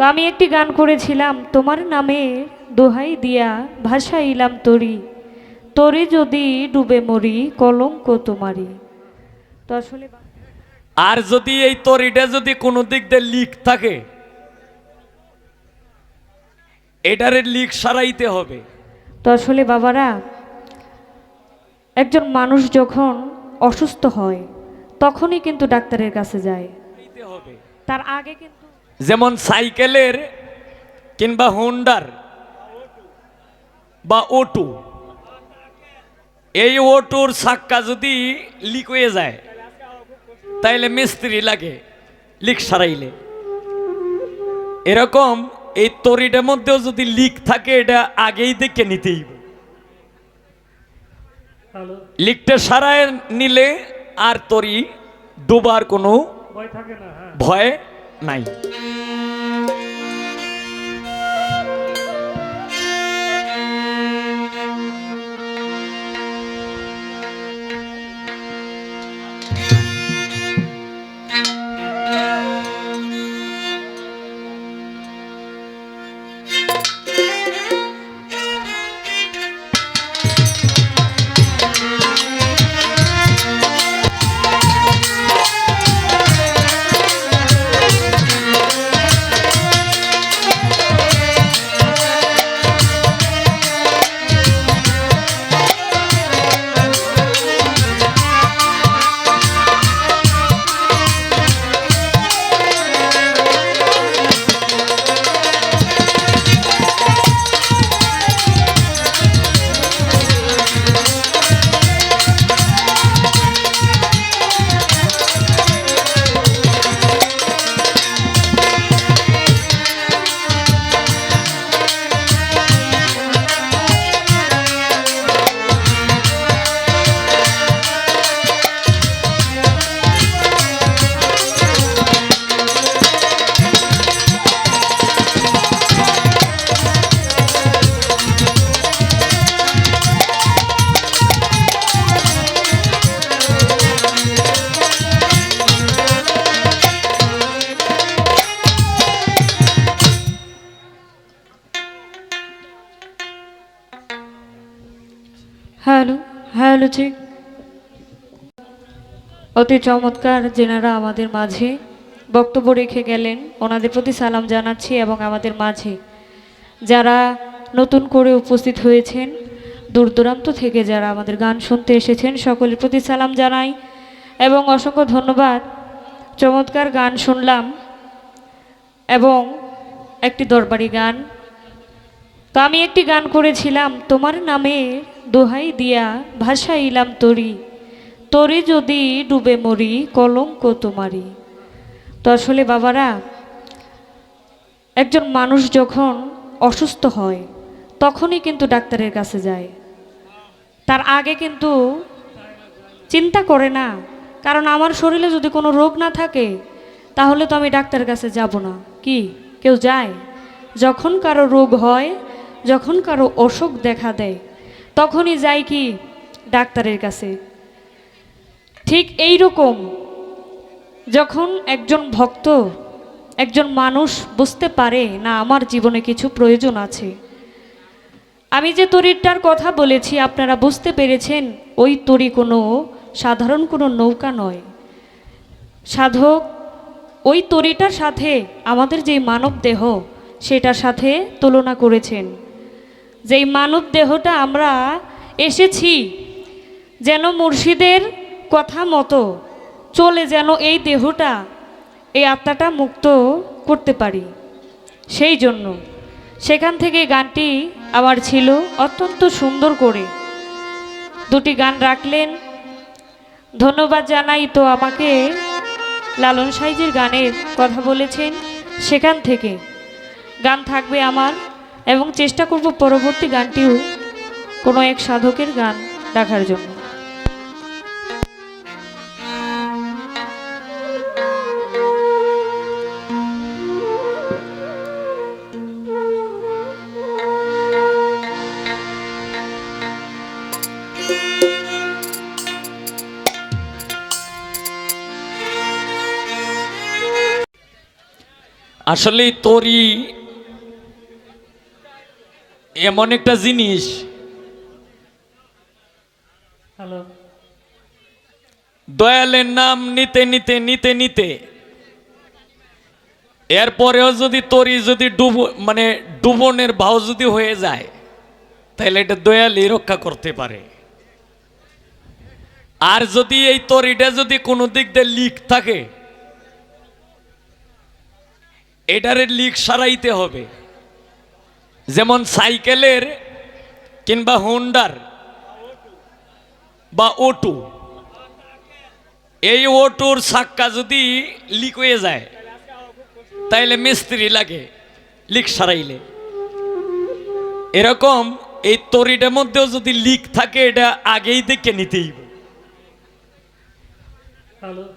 তো আমি একটি গান করেছিলাম তোমার নামে দোহাই দিয়া ভাসাইলাম তরি। তরি যদি ডুবে মরি কলঙ্ক তোমারি তো আসলে আর যদি এই তরিটা যদি কোনো দিক দিয়ে লিক থাকে এটারে লিক সারাইতে হবে। তো আসলে বাবারা একজন মানুষ যখন অসুস্থ হয় তখনই কিন্তু ডাক্তারের কাছে যায়। তার আগে কিন্তু যেমন সাইকেলের কিংবা হোন্ডার বা ওটু। এই ওটুর সাক্কা যদি লিক হয়ে যায় তাইলে মিস্ত্রি লাগে লিক সারাইলে। এরকম এই তরিটার মধ্যেও যদি লিক থাকে এটা আগেই দেখে নিতেই। লিকটা সারায় নিলে আর তরি ডোবার কোনো ভয় নাই ঠিক অতি চমৎকার যেনারা আমাদের মাঝে বক্তব্য রেখে গেলেন। ওনাদের প্রতি সালাম জানাচ্ছি এবং আমাদের মাঝে যারা নতুন করে উপস্থিত হয়েছেন, দূর দূরান্ত থেকে যারা আমাদের গান শুনতে এসেছেন, সকলের প্রতি সালাম জানাই এবং অসংখ্য ধন্যবাদ। চমৎকার গান শুনলাম এবং একটি দরবারি গান। তো আমি একটি গান করেছিলাম, তোমার নামে দোহাই দিয়া ভাসাইলাম তরি। তরি যদি ডুবে মরি, কলঙ্ক তোমারি তো আসলে বাবারা, একজন মানুষ যখন অসুস্থ হয়, তখনই কিন্তু ডাক্তারের কাছে যায়। তার আগে কিন্তু চিন্তা করে না। কারণ আমার শরীরে যদি কোনো রোগ না থাকে, তাহলে তো আমি ডাক্তারের কাছে যাব না। কি? কেউ যায়? যখন কারও রোগ হয়, যখন কারও অসুখ দেখা দেয় তখনই যায় কি ডাক্তারের কাছে। ঠিক এই রকম যখন একজন ভক্ত, একজন মানুষ বুঝতে পারে, না, আমার জীবনে কিছু প্রয়োজন আছে। আমি যে তরিটার কথা বলেছি, আপনারা বুঝতে পেরেছেন, ওই তরি কোনো সাধারণ কোনো নৌকা নয়। সাধক, ওই তরিটার সাথে আমাদের যেই মানব দেহ, সেটার সাথে তুলনা করেছেন। যেই মানব দেহটা আমরা এসেছি, যেন মুর্শিদের কথা মতো চলে যেন এই দেহটা, এই আত্মাটা মুক্ত করতে পারি। সেই জন্য সেখান থেকে গানটি আমার ছিল অত্যন্ত সুন্দর করে। দুটি গান রাখলেন। ধন্যবাদ জানাই তো আমাকে লালন সাইজের গানের কথা বলেছেন। সেখান থেকে গান থাকবে আমার এবং চেষ্টা করব পরবর্তী গানটিও কোনো এক সাধকের গান রাখার জন্য। আসলে তরি এমন একটা জিনিস। হ্যালো। দয়ালের নাম নিতে নিতে নিতে নিতে। এরপরেও যদি তরি যদি ডুব মানে ডুবনের ভাও যদি হয়ে যায় তাহলে এটা দয়ালই রক্ষা করতে পারে। আর যদি এই তরিটা যদি কোনো দিক দিয়ে লিক থাকে এটারে লিক সারাইতে হবে। যেমন সাইকেলের কিংবা হোন্ডার বা ওটু এই ওটুর সাক্কা যদি লিক হয়ে যায় তাইলে মিস্ত্রি লাগে লিক সারাইলে। এরকম এই তরিটার মধ্যেও যদি লিক থাকে এটা আগেই দেখে নিতেই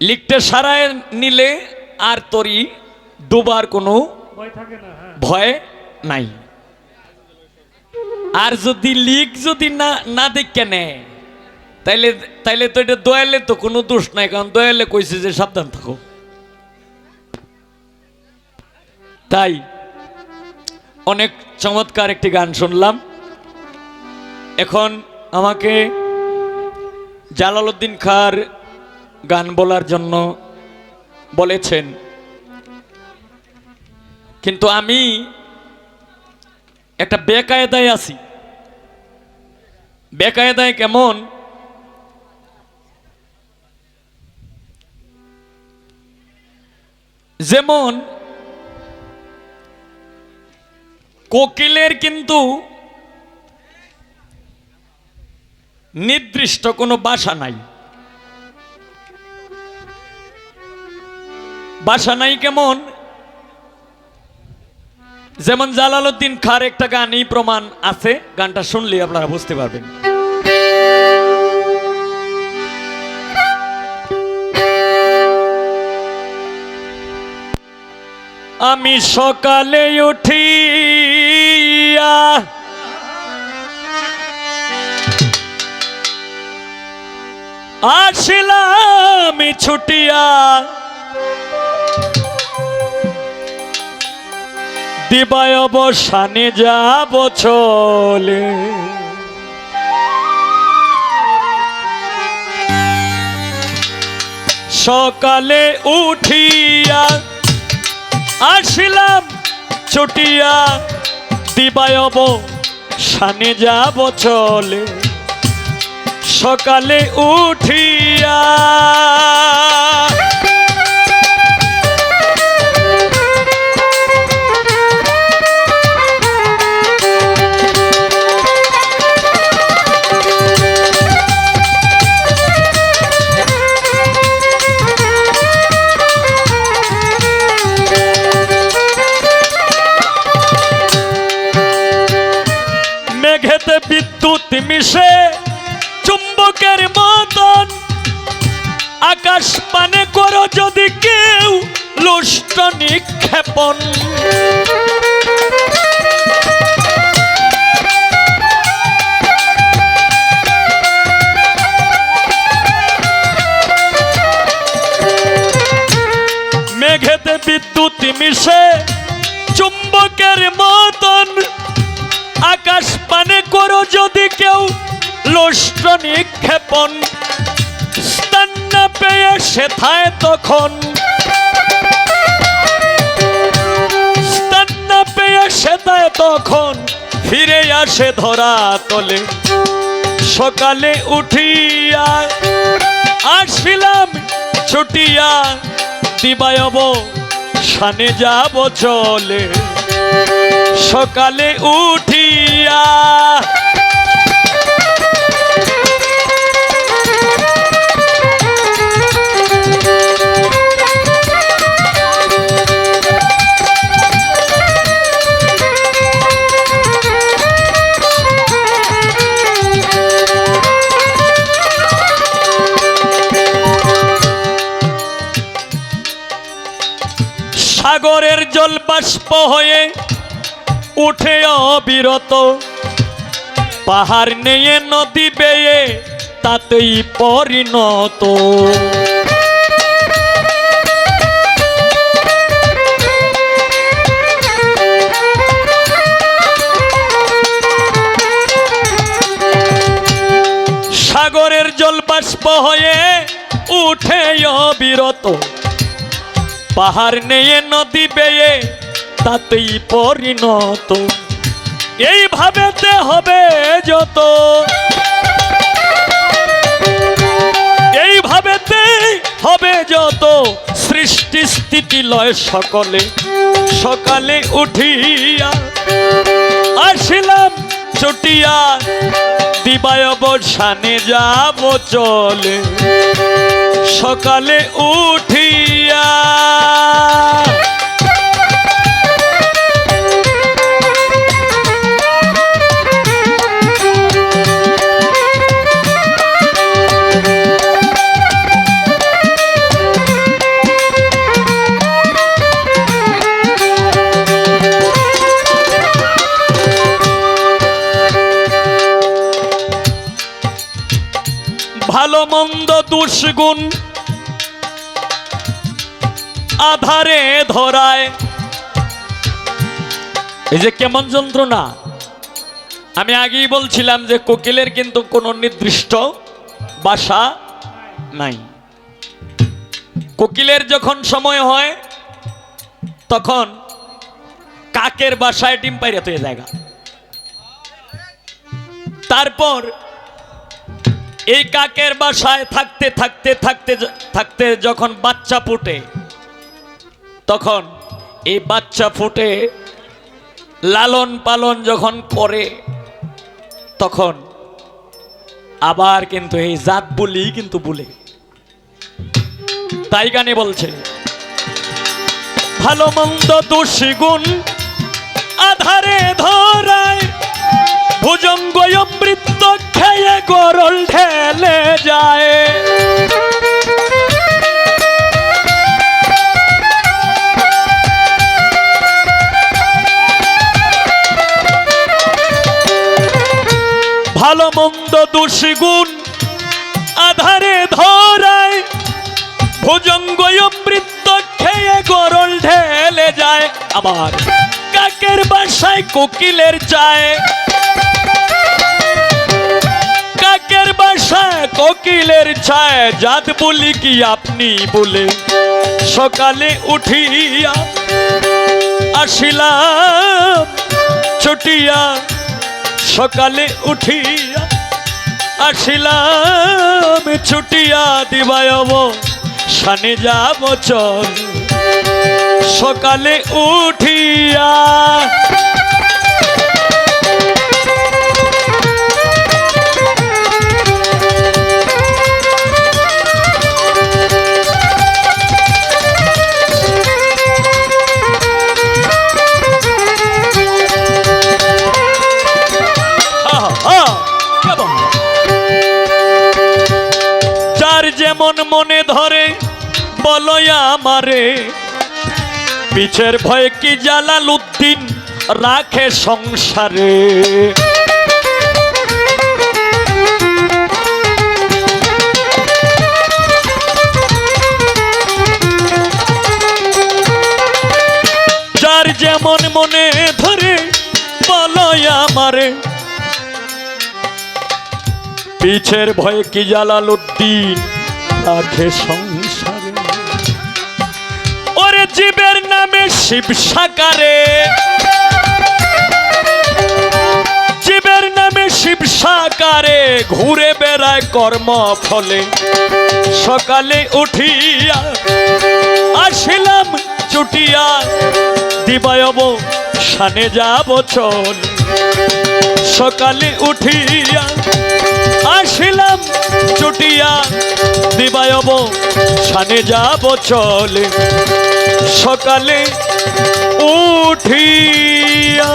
লিকটা সারায় নিলে আর তরি ডোবার কোনো থাকে হ্যাঁ। ভয় নাই। আর যদি লিক যদি না না দেখে তাইলে তাইলে তো এটা দয়ালে তো কোনো দোষ নাই, কারণ দয়ালে কইছে যে সাবধান থাকো। তাই অনেক চমৎকার একটি গান শুনলাম। এখন আমাকে জালালউদ্দিন খার গান বলার জন্য বলেছেন। কিন্তু আমি একটা বেকায়দায় আছি। বেকায়দায় কেমন? যেমন কোকিলের কিন্তু নির্দিষ্ট কোনো বাসা নাই। বাসা নাই কেমন? যেমন জালালউদ্দিন খার একটা গানই প্রমাণ আছে, গানটা শুনলে আপনারা বুঝতে পারবেন। আমি সকালে উঠিয়া আসিলাম ছুটিয়া দিবায় অবসানে যাব চলে। সকালে উঠিয়া আসিলাম ছুটিয়া দিবায় অবসানে যাব চলে। সকালে উঠিয়া নিক্ষেপণ মেঘেতে বিদ্যুৎ মিশে চুম্বকের মতন। আকাশ পানে করো যদি কেউ লষ্ট নিক্ষেপণ। স্থান না পেয়ে সেথায় তখন না পেয়ে তাই তখন, ফিরে আসে ধরা তলে। সকালে উঠিয়া আসিলাম ছুটিয়া, দিবায়ব সানে যাব চলে। সকালে উঠিয়া বাষ্প হয়ে উঠে অবিরত। পাহাড় নিয়ে নদী বেয়ে তাতেই পরিণত। সাগরের জল বাষ্প হয়ে উঠে অবিরত। পাহাড় নিয়ে নদী বেয়ে তাতেই পরিণত। এইভাবেতে হবে যত। এইভাবেতে হবে যত। সৃষ্টি স্থিতি লয় সকলে। সকালে উঠিয়া আসিলাম ছুটিয়া। দিবায় অবসানে যাব চলে। সকালে উঠিয়া ভালো মন্দ দুষ্গুণ আধারে ধরায়। এই যে কেমন যন্ত্রণা। আমি আগেই বলছিলাম যে কোকিলের কিন্তু কোনো নির্দিষ্ট বাসা নাই। কোকিলের যখন সময় হয়, তখন কাকের বাসায় ডিম পাইরে তো জায়গা। তারপর এই কাকের বাসায় থাকতে থাকতে থাকতে থাকতে যখন বাচ্চা ফুটে, তখন এই বাচ্চা ফুটে, লালন পালন যখন করে, তখন আবার কিন্তু এই জাত বলি কিন্তু বলে। তাই গানে বলছে, ভালো মন্দ দুষগুণ আধারে ধরায় ভুজঙ্গ অমৃত খেয়ে গরল ঢেলে যায়। ভালো মন্দ দুষগুণ আধারে ধরায় ভুজঙ্গ অমৃত খেয়ে গরল ঢেলে যায়। আবার কাকের বাসায় কোকিলের চায়। কোকিলের ছায়, জাত বলি কি আপনি বলে? সকালে উঠিয়া আসিলাম, ছুটিয়া সকালে উঠিয়া আসিলাম, ছুটিয়া দিবায়ব সানে যাব চল। সকালে উঠিয়া বলয়া আমারে। পিছের ভয়ে কি জালাল উদ্দিন রাখে সংসারে? যার যেমন মনে ধরে বলয় আমারে। পিছের ভয়ে কি জালাল উদ্দিন রাখে সংসারে? নামে শিব সাকারে। জীবের নামে শিব সাকারে, ঘুরে বেড়ায় কর্ম ফলে সকালে উঠিয়া আসিলাম চুটিয়া, দিবায়ব সানে যাব চল। সকালে উঠিয়া আসিলাম চুটিয়া দিবায়ব সানে যাব চলে। সকালে উঠিয়া